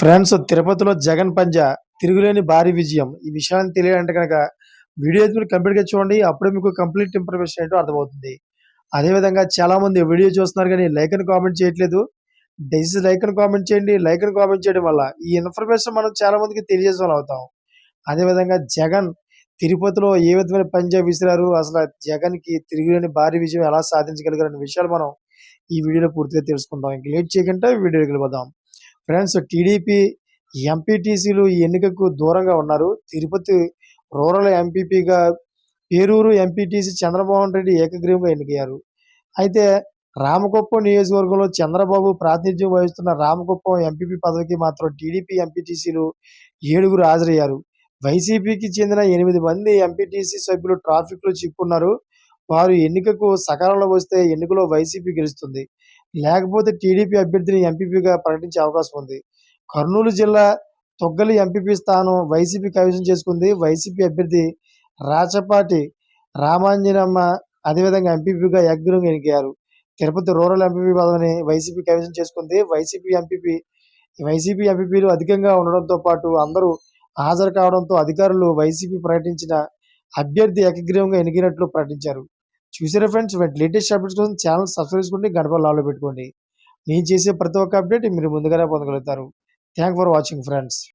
Friends తిరుపతిలో జగన్ పంజా తిరుగులేని భారీ విజయం. ఈ విషయాన్ని తెలియాలంటే కనుక వీడియో అయితే మీరు కంప్లీట్గా చూడండి. అప్పుడే మీకు కంప్లీట్ ఇన్ఫర్మేషన్ ఏంటో అర్థమవుతుంది. అదేవిధంగా చాలా మంది వీడియో చూస్తున్నారు కానీ లైక్ అని కామెంట్ చేయట్లేదు. దయచేసి లైక్ అని కామెంట్ చేయండి. లైక్ అని కామెంట్ చేయడం వల్ల ఈ ఇన్ఫర్మేషన్ మనం చాలామందికి తెలియజేసే వాళ్ళు అవుతాం. అదేవిధంగా జగన్ తిరుపతిలో ఏ విధమైన పంజా విసిరారు? అసలు జగన్కి తిరుగులేని భారీ విజయం ఎలా సాధించగలిగారు? అనే విషయాలు మనం ఈ వీడియోలో పూర్తిగా తెలుసుకుందాం. ఇంక లేట్ చేయకుండా వీడియోకి వెళ్ళిపోదాం. ఫ్రెండ్స్ టీడీపీ ఎంపీటీసీలు ఈ ఎన్నికకు దూరంగా ఉన్నారు. తిరుపతి రూరల్ ఎంపీపీగా పేరూరు ఎంపీటీసీ చంద్రబాబు రెడ్డి ఏకగ్రీవంగా ఎన్నికయ్యారు. అయితే రామకుప్పం నియోజకవర్గంలో చంద్రబాబు ప్రాతినిధ్యం వహిస్తున్న రామకుప్పం ఎంపీపీ పదవికి మాత్రం టీడీపీ ఎంపీటీసీలు ఏడుగురు హాజరయ్యారు. వైసీపీకి చెందిన ఎనిమిది మంది ఎంపీటీసీ సభ్యులు ట్రాఫిక్లో చిక్కున్నారు. వారు ఎన్నికకు సకాలంలో వస్తే ఎన్నికలో వైసీపీ గెలుస్తుంది. లేకపోతే టీడీపీ అభ్యర్థిని ఎంపీపీగా ప్రకటించే అవకాశం ఉంది. కర్నూలు జిల్లా తొగ్గలి ఎంపీపీ స్థానం వైసీపీ కైవసం చేసుకుంది. వైసీపీ అభ్యర్థి రాచపాటి రామాంజనమ్మ అదేవిధంగా ఎంపీపీగా యగ్గురం ఎన్నికయ్యారు. తిరుపతి రూరల్ ఎంపీపీ పదవిని వైసీపీ కైవసం చేసుకుంది. వైసీపీ ఎంపీపీ వైసీపీ ఎంపీపీలు అధికంగా ఉండడంతో పాటు అందరూ హాజరు కావడంతో అధికారులు వైసీపీ ప్రకటించిన అభ్యర్థి ఏకగ్రీవంగా ఎన్నికైనట్లు ప్రకటించారు. చూసారా ఫ్రెండ్స్ లేటెస్ట్ అప్డేట్స్ కోసం ఛానల్ సబ్స్క్రైబ్ చేసుకోండి గడప లాలో పెట్టుకోండి. నేను చేసే ప్రతి ఒక్క అప్డేట్ మీరు ముందుగానే పొందగలుగుతారు. Thank for watching friends